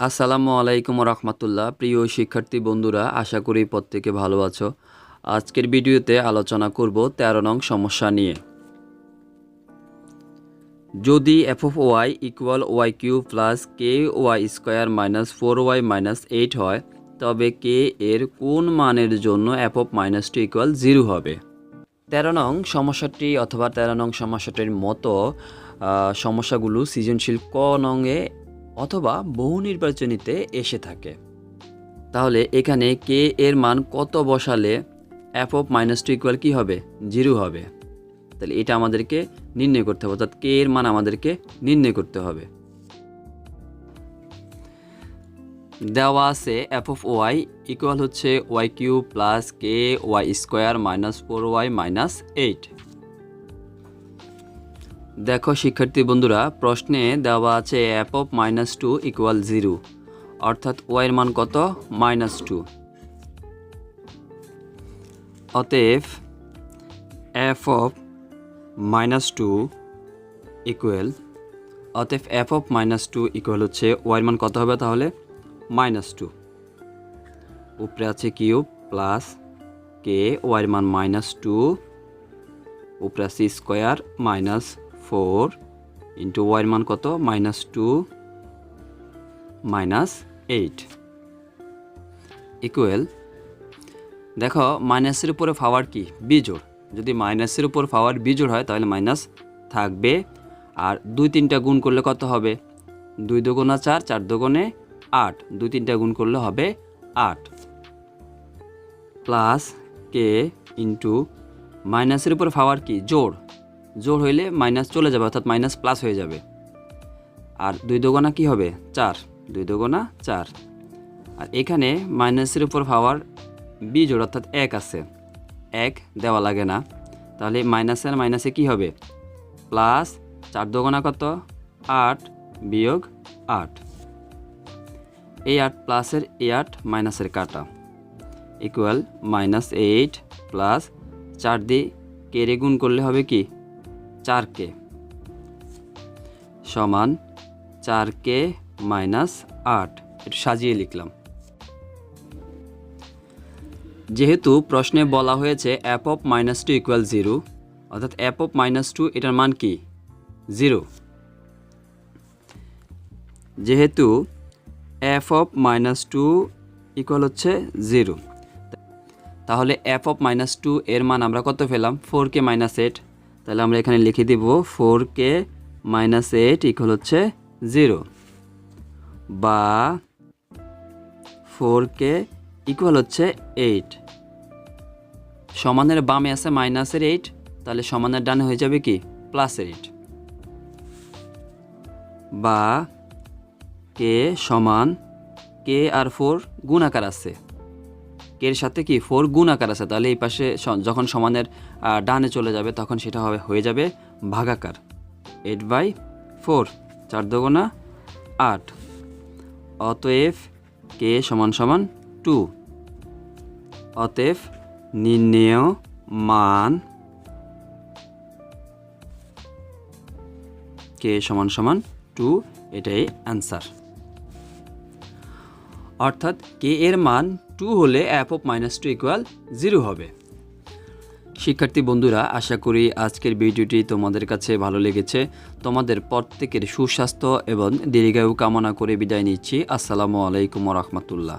আসসালামু আলাইকুম রহমতুল্লাহ। প্রিয় শিক্ষার্থী বন্ধুরা, আশা করি প্রত্যেকে ভালো আছো। আজকের ভিডিওতে আলোচনা করব তেরো নং সমস্যা নিয়ে। যদি f of y equal y cube plus k y square minus four y minus eight হয়, তবে কে এর কোন মানের জন্য f of minus two equal zero হবে? তেরো নং সমস্যাটি অথবা তেরো নং সমস্যাটির মতো সমস্যাগুলো সৃজনশীল ক নংয়ে অথবা বহু নির্বাচনীতে এসে থাকে। তাহলে এখানে কে এর মান কত বসালে f of minus two equal কী হবে? জিরো হবে। তাহলে এটা আমাদেরকে নির্ণয় করতে হবে, অর্থাৎ কে এর মান আমাদেরকে নির্ণয় করতে হবে। দেওয়া আছে এফ অফ ওয়াই ইকুয়াল হচ্ছে y cube plus k y square minus four y minus eight দেখো, শিক্ষার্থী বন্ধুরা, প্রশ্নে দেওয়া আছে f of minus two equal zero অর্থাৎ ওয়াইয়ের মান কত? মাইনাস টু অতএব f of minus two equal অতএব f of minus two equal হচ্ছে ওয়াইয়ের মান কত হবে তাহলে? মাইনাস টু উপরে আছে কিউব প্লাস কে ওয়াইয়ের মান মাইনাস টু উপরে আছে স্কোয়ার মাইনাস ফোর ইন্টু ওয়াইয়ের মান কত? Minus two minus eight. Equal, দেখো, মাইনাসের উপরে পাওয়ার কি? বিজোড়। যদি মাইনাসের উপর পাওয়ার বিজোড় হয়, তাহলে মাইনাস থাকবে। আর দুই তিনটা গুণ করলে কত হবে? দুই দুগুণা চার চার দুগুণে আট। দুই তিনটা গুণ করলে হবে আট। প্লাস কে ইন্টু মাইনাসের উপর পাওয়ার কি? জোড়। জোড় হইলে মাইনাস চলে যাবে, অর্থাৎ মাইনাস প্লাস হয়ে যাবে। আর দুই দোগোনা কি হবে? চার। দুই দোগোনা চার। আর এখানে মাইনাসের উপর পাওয়ার বিজোড় অর্থাৎ এক আছে। এক দেওয়া লাগে না। তাহলে মাইনাসের মাইনাসে কি হবে? প্লাস চার দোগোনা কত? আট বিয়োগ আট। এই আট প্লাসের এই আট মাইনাসের কাটা। ইকুয়াল মাইনাস এইট প্লাস চার দিয়ে কেড়ে গুণ করলে হবে কি? চার কে সমান চার কে মাইনাস আট। একটু সাজিয়ে লিখলাম। যেহেতু প্রশ্নে বলা হয়েছে f of minus two equal zero অর্থাৎ অ্যাপ অফ মাইনাস টু এটার মান কি? জিরো যেহেতু f of minus two equal হচ্ছে জিরো তাহলে এফ অফ মাইনাস টু এর মান আমরা কত পেলাম? ফোর কে মাইনাস এইট তাহলে আমরা এখানে লিখে দিব four k minus eight equal হচ্ছে জিরো। বা ফোর কে ইকুয়াল হচ্ছে এইট। সমানের বামে আছে মাইনাসের এইট, তাহলে সমানের ডানে হয়ে যাবে কি? প্লাসের এইট। বা কে সমান কে আর ফোর গুণ আকার আছে। এর সাথে কি ফোর গুণ আকার আছে? তাহলে এই পাশে যখন সমানের ডানে চলে যাবে, তখন সেটা হবে, হয়ে যাবে ভাগাকার। এইট বাই ফোর চার দোগুণা আট। অতএব কে সমান সমান? টু অতএব নির্ণেয় মান কে সমান সমান? টু এটাই অ্যান্সার অর্থাৎ কে এর মান টু হলে f of minus two equal zero হবে। শিক্ষার্থী বন্ধুরা, আশা করি আজকের ভিডিওটি তোমাদের কাছে ভালো লেগেছে। তোমাদের প্রত্যেকের সুস্বাস্থ্য এবং দীর্ঘায়ু কামনা করে বিদায় নিচ্ছি। আসসালামু আলাইকুম রহমতুল্লাহ।